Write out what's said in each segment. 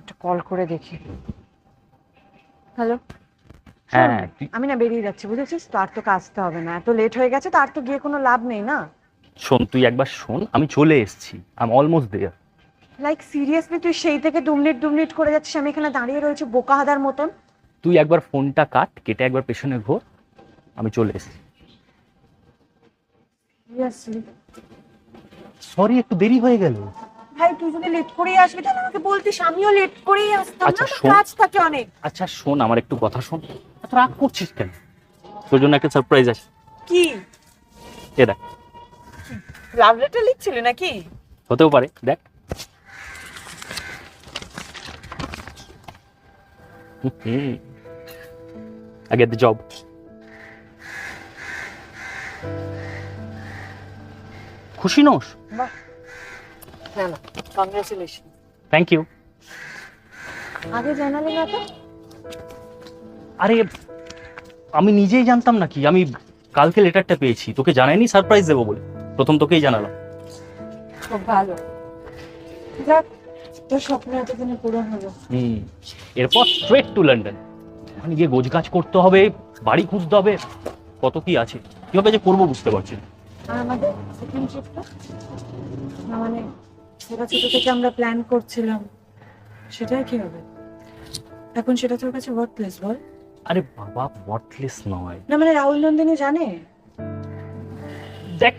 একটা কল করে দেখি। হ্যালো হ্যাঁ আমি না বেরিয়ে যাচ্ছি বুঝেছিস? তো আর তোকে আসতে হবে না। এত লেট হয়ে গেছে তো আর তো গিয়ে কোনো লাভ নেই না? শোন তুই একবার শোন আমি চলে এসেছি। I am almost there like seriously তুই সেই থেকে দু মিনিট দু মিনিট করে যাচ্ছিস আমি এখানে দাঁড়িয়ে রয়েছি বোকা হাদার মতন? তুই একবার ফোনটা কাট কেটে একবার পেছনে ঘোর আমি চলে এসেছি। সিরিয়াসলি সরি একটু দেরি হয়ে গেল। ভাই তুই যদি লেট করেই আসবি তাহলে আমাকে বলতিস আমিও লেট করেই আসতাম। আচ্ছা, তো শোন। কাজ থাকে অনেক। আচ্ছা শোন আমার একটু কথা শোন। এত রাগ করছিস কেন? তোর জন্য একটা সারপ্রাইজ আছে। কি? এ দেখ। লাভ লেটার লিখছিলি নাকি? হতেও পারে দেখ। হুম। I get the job. খুশি নোস? বাহ। না না কংগ্রেচুলেশন থ্যাংক ইউ আগে জানালি না তো? আরে আমি নিজেই জানতাম নাকি আমি কালকে লেটারটা পেয়েছি তোকে জানাইনি সারপ্রাইজ দেবো বলে। প্রথম তোকেই জানালাম। খুব ভালো। যাক তোর স্বপ্ন এতদিনে পূরণ হলো। হুম এরপর স্ট্রেট টু লন্ডন ওখানে গিয়ে গোজগাছ করতে হবে বাড়ি খুঁজতে হবে কত কি আছে কীভাবে যে করব বুঝতে পারছি না। আমাদের সেকেন্ড ট্রিপটা মানে সেটা ছোট থেকে আমরা প্ল্যান করছিলাম। সেটাই কি হবে? এখন সেটা তোর কাছে ওয়ার্থলেস বল। আরে বাবা ওয়ার্থলেস নয়। না মানে রাহুল নন্দিনী জানে? দেখ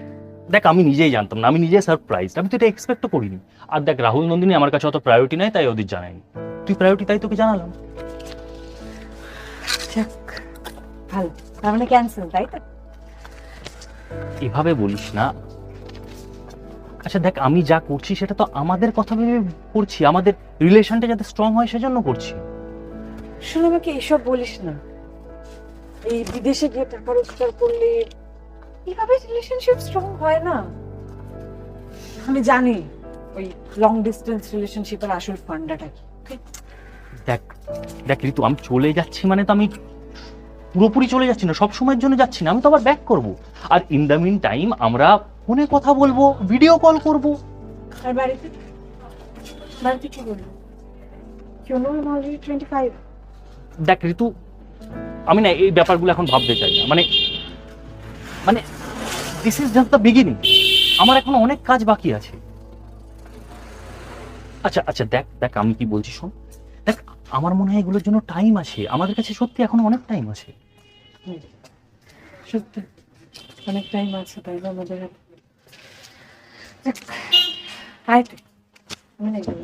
দেখ আমি নিজেই জানতাম না আমি নিজে সারপ্রাইজ আমি তো এটা এক্সপেক্টও করিনি। আর দেখ রাহুল নন্দিনী আমার কাছে অত প্রায়োরিটি নাই তাই ওদের জানাইনি তুই প্রায়োরিটি তাই তোকে জানালাম। ভালো। তার মানে ক্যান্সেল তাই তো? এভাবে বলিস না আচ্ছা দেখ আমি যা করছি সেটা তো আমাদের কথা ভেবে করছি আমাদের রিলেশনটা যাতে স্ট্রং হয় সেজন্য করছি। শুনে আমাকে এসব বলিস না। এই বিদেশে গিয়ে টাকা রোজগার করলে এইভাবে রিলেশনশিপ স্ট্রং হয় না? আমি জানি ওই লং ডিস্টেন্স রিলেশনশিপের আসল ফান্ডাটা কি। দেখ দেখ ঋতু আমি চলে যাচ্ছি মানে তো আমি পুরোপুরি চলে যাচ্ছি না সব সময়ের জন্য যাচ্ছি না আমি তো আবার ব্যাক করব। আর ইন দ্য মিন টাইম আমরা ফোনে কথা বলব ভিডিও কল করব। আর বাড়িতে? বাড়িতে কি বলব দেখ ঋতু আমি না এই ব্যাপারগুলো এখন ভাবতে চাই না। মানে মানে this is just the beginning আমার এখন অনেক কাজ বাকি আছে। আচ্ছা আচ্ছা দেখ দেখ আমি কি বলছি শোন। দেখ আমার মনে হয় এগুলোর জন্য টাইম আছে। আমাদের কাছে সত্যি এখন অনেক টাইম আছে। সত্যি অনেক টাইম আছে তাই না আমাদের হাতে। যাক,